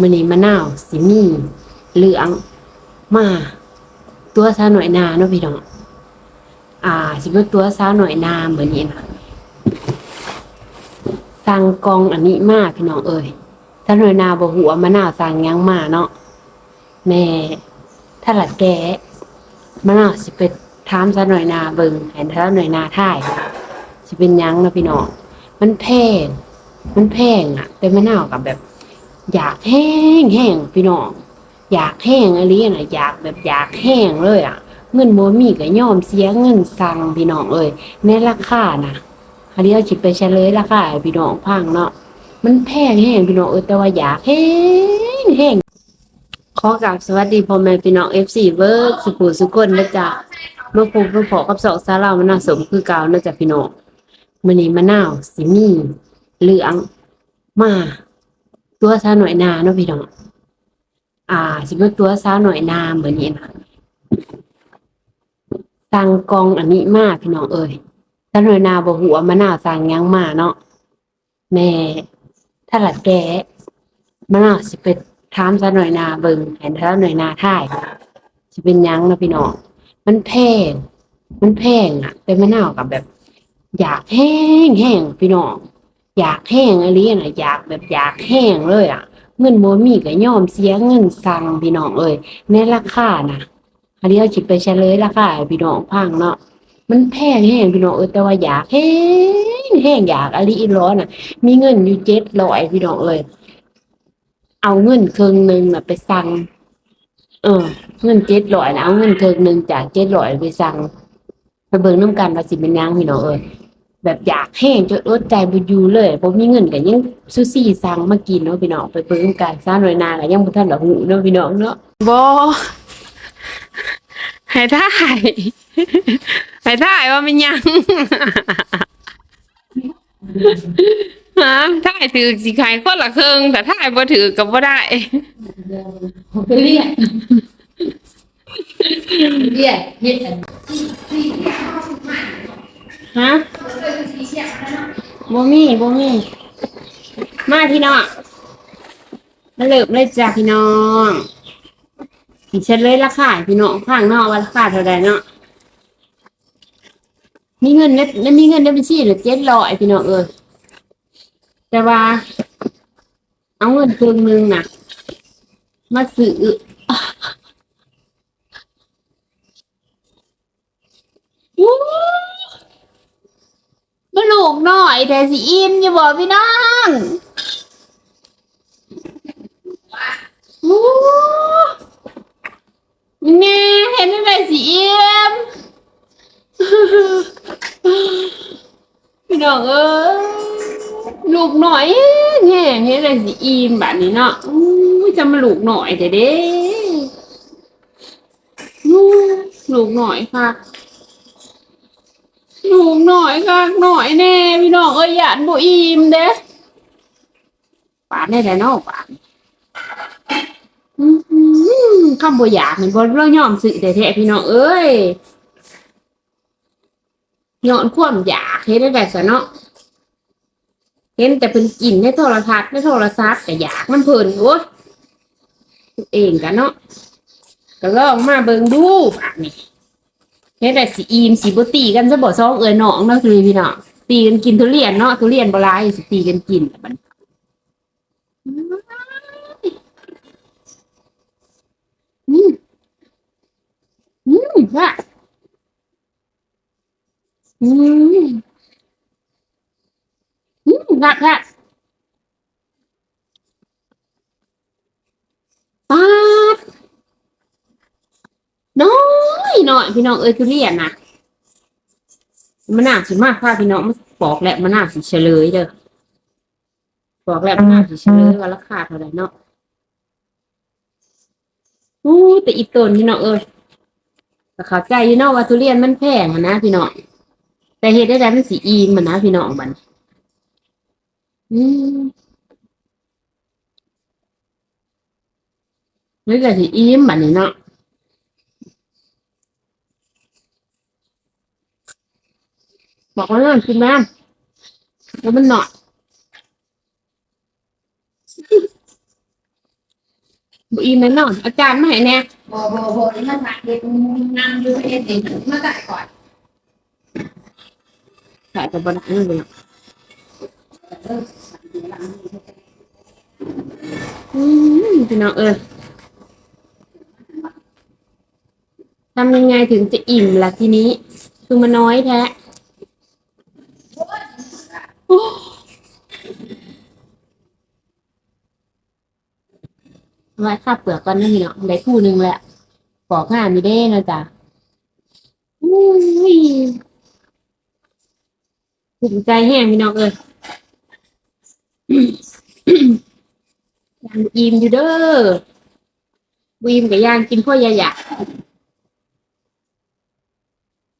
มือนี้มะนาวสิมีเหลืองมา ตัวซาหน่อยนาเนาะพี่น้องอ่า สิเป็นตัวซาหน่อยนาเหมือนนี้นะสั่งกองอันนี้มาพี่น้องเอ้ยซาหน่อยนาบ่ฮู้ว่ามะนาวสั่งยังมาเนาะแม่ถ้าหลัดแกมะนาวสิไปถามซาหน่อยนาเบิ่งให้ซาหน่อยนาท่ายสิเป็นยังเนาะพี่น้องมันแพงมันแพงอะแต่มะนาวกับแบบ อยากแห้งแห้งพี่น้องอยากแห้งอะไรนะอยากแบบอยากแห้งเลยอะ เงินบ่มีก็ยอมเสียเงินสั่งพี่น้องเอ้ยในราคานะอันนี้เอาคิดไปเฉลยราคาพี่น้องพังเนาะมันแพงแห้งพี่น้องเอ้ยแต่ว่าอยากแห้งแห้งขอกราบสวัสดีพ่อแม่พี่น้อง FC เวิร์กสุขุสุคนนะจ๊ะเมื่อพบเมื่อพอกับสองสารามันน่าสมคือเก่านะจ๊ะพี่น้องมื้อนี้มะนาวสิมีเหลืองมา ตัวซาหน่อยนาเนาะพี่น้อง อ่า สิเป็นตัวซาหน่อยนาเหมือนนี้นะสั่งกองอันนี้มากพี่น้องเอ้ยซาหน่อยนาบอกหัวมะนาวสั่งยังมาเนาะแม่ถ้าหลัดแกมะนาวสิไปถามซาหน่อยนาเบิงเห็นซาหน่อยนาท่ายสิเป็นยังเนาะพี่น้องมันแพงมันแพงอะแต่มะนาวกับแบบ อยากแห้งแห้งพี่น้อง อยากแห้งอะไรน่ะอยากแบบอยากแห้งเลยอะ เงินบ่มีก็ยอมเสียเงินสั่งพี่น้องเอ้ยในราคานะอันนี้เอาคิดไปเฉลยราคาพี่น้องพังเนาะมันแพงแห้งพี่น้องเอ้ยแต่ว่าอยากแห้งแห้งอยากอะไรอีร้อนอะ มีเงินอยู่เจ็ดร้อยพี่น้องเอ้ยเอาเงินครึ่งหนึ่งน่ะไปสั่งเออ เงินเจ็ดร้อยนะเอาเงินครึ่งหนึ่งจากเจ็ดร้อยไปสั่งไปเบิ่งน้ำกันว่าสิเป็นยังพี่น้องเอ้ย แบบอยากแห้งจนอดใจบ่อยู่เลยบ่มีเงินก็ยังซูซี่สั่งมากินเนาะพี่น้องไปเบิ่งกันซ่าหน่อยนาก็ยังบ่ทันได้ฮู้เนาะพี่น้องเนาะบ่ให้ถ่ายให้ถ่ายว่ามันยังฮะถ่ายถือสิขายคนละครึ่งแต่ถ่ายบ่ถือก็บ่ได้ไปเรียกเรียกเฮ็ดอัน ฮะบ่มีบ่มีมาพี่น้องมาเริ่มเลยจ้ะพี่น้องสิเช็ดเลยราคาให้พี่น้องข้างนอกว่าราคาเท่าใดเนาะมีเงินในในมีเงินในบัญชีเหลือเจ็ดร้อยพี่น้องเอ้แต่ว่า เอาเงินครึ่งหนึงน่ะ มาซื้ออู้มาลูกหน่อ แต่สิอิ่มอย่าบอกพี่น้องอู้แม่เห็นอะไรสิอิ่มพี่น้องเอ้ยลูกหน่อยแง่เห็นอะไรสิอิ่มแบบนี้เนาะอู้จะมาลูกหน่อยเด้เด้ลูกหน่อยค่ะ หนูหน่อยค่ะหน่อยแน่ พี่น้องเอ้ยหยาดบุอิ่มเด้ปานได้แต่นอกปานคำบ่อยากเหมือนบ่เรายอมสื่อแต่แท้พี่น้องเอ้ยย้อนความอยากเฮ็ดได้แบบซะเนาะเห็นแต่เป็นกินในโทรทัศน์ในโทรศัพท์ก็อยากมันเพลินโอ้เองกันเนาะก็ลองมาเบิ่งดูปานนี้ เฮ็ดแต่สีอีมสีบตีกันซะบ่ซองเอ้ยน้องเนาะคือพี่น้องตีกันกินทุเรียนเนาะทุเรียนบ่หลายสิตีกันกินบัดอืมอืมค่ะอืมอืมค่ะค่ะป๊าดน้อยห น่อยพี่น้องเอ้ยทุเรียนนะมันน่าสิมากค่ะพี่น้องมันบอกแล้วมันน่าสิเฉลยเด้อบอกแล้วมันน่าสิเฉลยว่าราคาเท่าไหร่เนาะอู้แต่อีกต้นพี่น้องเอ้ยแต่เข้าใจอยู่เนาะว่าทุเรียนมันแพงอะนะพี่น้องแต่เฮ็ดได้แต่มันสีอีมันนะพี่น้องมันอืมนี่ก็สีอีมบัดนี้เนาะ บอกว่านั่นกินแม่แล้วมันหน่อยบุอีแม่นอนอาจารย์มาให้แน่บ่บ่บ่นี่มาสักเด็กนั่งอยู่เฮ็ดเองมาสักก่อนถ่ายแต่บนนั้นเลยเอออืมพี่น้องเออทำยังไงถึงจะอิ่มล่ะทีนี้คือมันน้อยแท้ ไว้ข้าเปลือกก่อนนะพี่น้องได้คู่หนึ่งแหละปอกงานมีได้นะจ๊ะอุ้ยภูมิใจแห้งพี่น้องเอ้ยยางอิ่มอยู่เด้อวีมกับยางกินพ่อยาหยา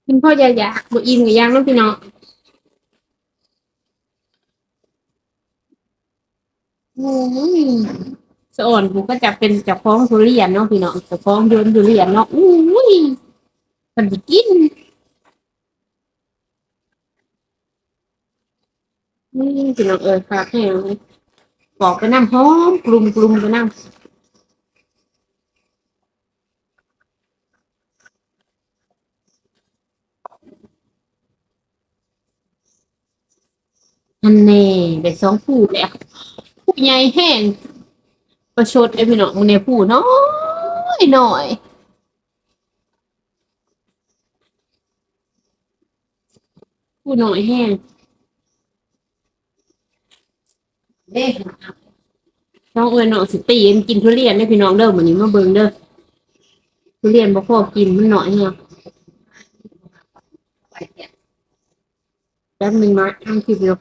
กินพ่อยาหยาบ่อิ่มกับยางน้องพี่น้องโอ้ย สะอ่อนผมก็จะเป็นเจ้าของทุเรียนเนาะพี่น้องเจ้าของยนทุเรียนเนาะอุ้ยมันจะกินนี่พี่น้องเอ้ยฝากแห้งเลยปอกไปน้ำหอมกลุ่มกลุ่มไปน้ำอันแน่ได้สองผู้แล้วผู้ใหญ่แห้ง ประชดไอ้พี่น้องมึงเนี่ยผู้น้อยหน่อยผู้น้อยแห้งเด็กน้องเอ๋ยน้องสิตีนกินทุเรียนได้พี่น้องเด้อเหมือนนี้มาเบิ่งเด้อทุเรียนบ่พอกินมันหน่อยเนาะไปเนี่ยแป๊บนึงนะทำคลิปอยู่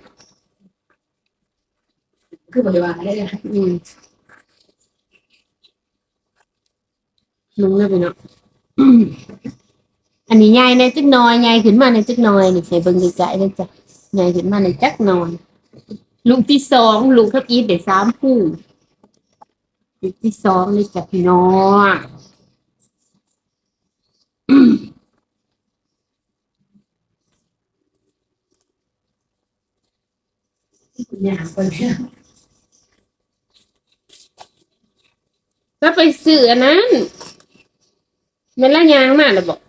คือบริวารได้เลยอืม มึงเด้อพี่น้องอืมอันนี้ใหญ่ในจักหน่อยใหญ่ขึ้นมาในจักหน่อยนี่ใส่เบิ่งไกลๆเลยจ้ะใหญ่ขึ้นมาในจักหน่อยลูกที่สองลูกทับอีทได้สามคู่ลูกที่สองเลยจ้ะพี่น้องอย่างคนเดียก็ไปซื้อนั้น มันละยางมากเลยบอก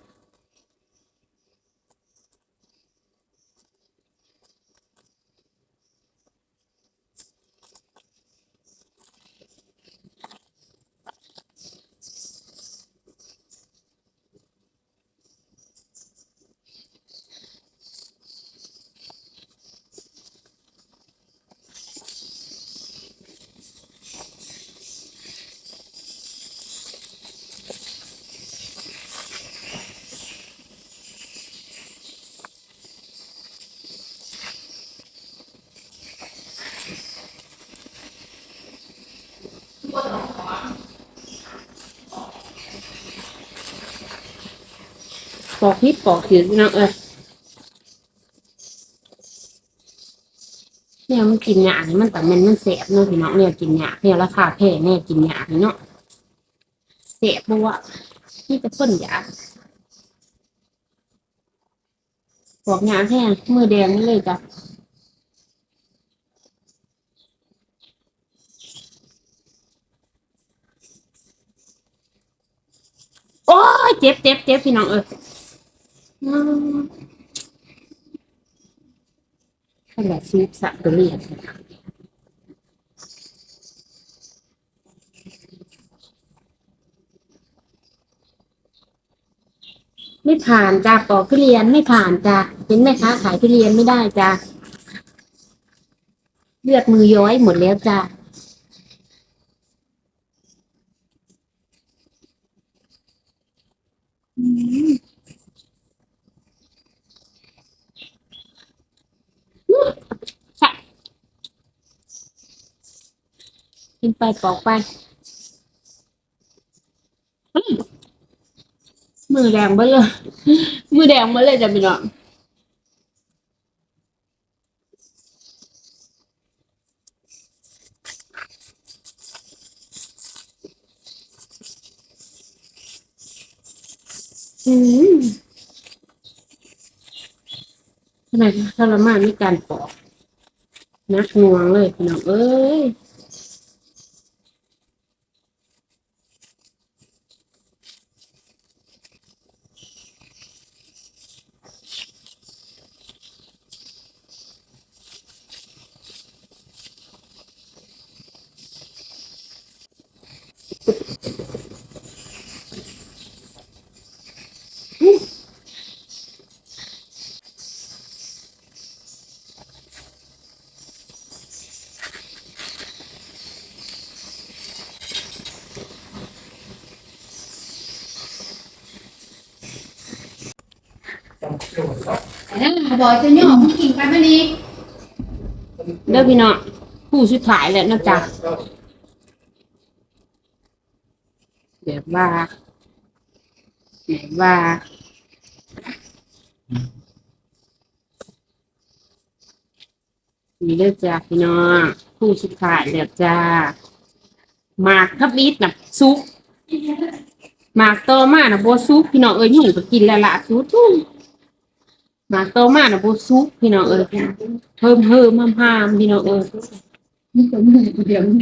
ปอกนิดปอกถือพี่น้องเออเนี่ยมันกินหยานี่มันแต่มันมันแสบเนาะพี่น้องเนี่ยกินหยาเนี่ยราคาแพงแน่กินหยาเนาะแสบเพราะว่านี่จะพ่นหยาปอกหยาแห้งมือแดงนี่เลยจ้ะโอ้ยเจ็บเจ็บเจ็บพี่น้องเอออืม ขนาดซีบสับตัวเรียนไม่ผ่านจ้าปอกทุเรียนไม่ผ่านจ้าเห็นไหมคะ ขายทุเรียนไม่ได้จ้าเลือดมือย้อยหมดแล้วจ้า กินไปปอกไปอืมมือแดงไปเลย มือแดงมาเลยจ้ะพี่น้องอืมขนาดทรมานในการปอกนักหน่วงเลยพี่น้องเอ้ย เขา บอกจะย่อมกินกันมานี่เด้อพี่น้องผู้สุดท้ายแล้วนะจ๊ะแบบว่าแบบว่านี่เด้อจ้าพี่น้องผู้สุดท้ายแล้วจ้าหมากทับอิดนะซุกหมากโตมานะโบซุกพี่น้องเอ้ยยุ่งก็กินแล้วละซุก หมากโตมาน่ะโบซุกพี่น้องเอ้ยเพิ่มเพิ่มห้ามห้ามพี่น้องเอ้ยมึงก็มึงเดียวมึง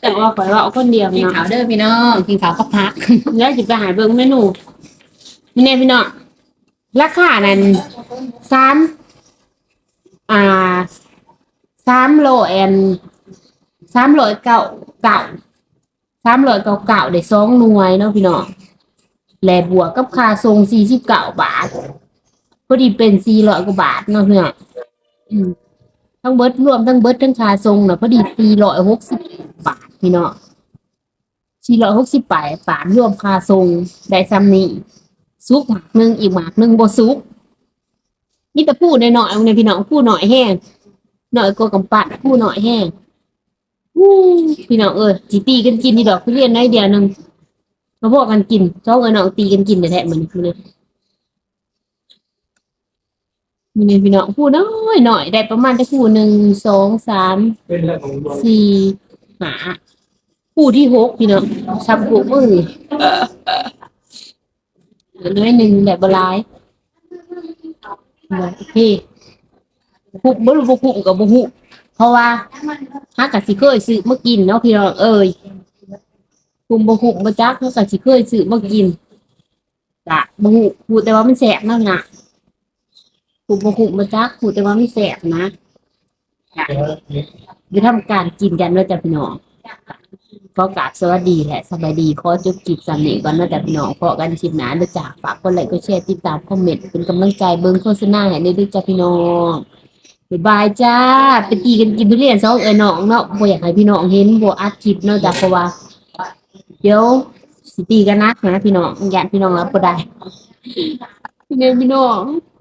แต่ว่าข่อยว่าเอาคนเดียวกินเนาะข้าวเด้อพี่น้องกินข้าวก็พักแล้วจะไปหาเบิ่งเมนูนี่แน่พี่น้องราคานั้นสามอ่าสามโลแอนสามร้อยเก้าเก้าสามร้อยเก้าเก้าได้สองหน่วยเนาะพี่น้องแลบวกกับค่าทรงสี่สิบเก้าบาท พอดีเป็นสี่ร้อยกว่าบาทเนาะพี่น้องอืมทั้งเบิดรวมทั้งเบิดทั้งคาทรงเนาะพอดีสี่ร้อยหกสิบบาทพี่เน้องสี่ร้อยหกสิบแปดบาทรวมคาทรงได้ซ้ำนี้ซุกหมากหนึ่งอีกหมากหนึ่งบ่ซุกนี่แต่พูดหน่อยๆเนี่ยพี่น้องพูดหน่อยแห้งหน่อยก็กำปัดพูดหน่อยแห้งพี่น้องเออจีตีกันกินนี่ดอกทุเรียนได้เดียวหนึงมาพวกกันกินสองเออน้องตีกันกินแต่แท้เหมือนมันเลย มีนี่พี่น้องพูดน้อยหน่อยได้ประมาณได้พูดหนึ่งสองสามเป็นเรื่องของดวงสี่หาผู้ที่หกพี่น้องซับหัวมือเหลือน้อยหนึ่งแบบบหลายโอเคคุกบ่รู้บ่คุกกับบ่ฮู้เพราะว่าฮักกะสิเคยซื้อมากินเนาะพี่น้องเอ้ยคุมบ่ฮู้บ่จักฮักกะสิเคยซื้อมากินจะบ่ฮู้พูดแต่ว่ามันแสบเนะ นะคุมบ่ฮู้บ่จักพูดแต่ว่าไมันแสบนะจะทำการกินกันว่าจะพี่น้องก็กราบสวัสดีและสบายดีขอจบกิจสำเนีก่อนว่าจะพี่น้องเพาะกันชิมหนาเด้อจากฝากกดไลค์กดแชร์ติดตามคอมเมนต์เป็นกำลังใจเบิ้งโฆษณาให้ด้วยจ้าพี่น้องบ๊ายบายจ้าไปตีกันกินทุเรียนสองเอ้ยน้องเนาะบ่อยากให้พี่น้องเห็นบ่อัดคลิปเนาะจ้ะเพราะว่าเดี๋ยวสิตีกันนักนะพี่น้องญาติพี่น้องรับบ่ได้พี่น้องพี่น้อง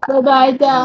บ๊ายบายจ้า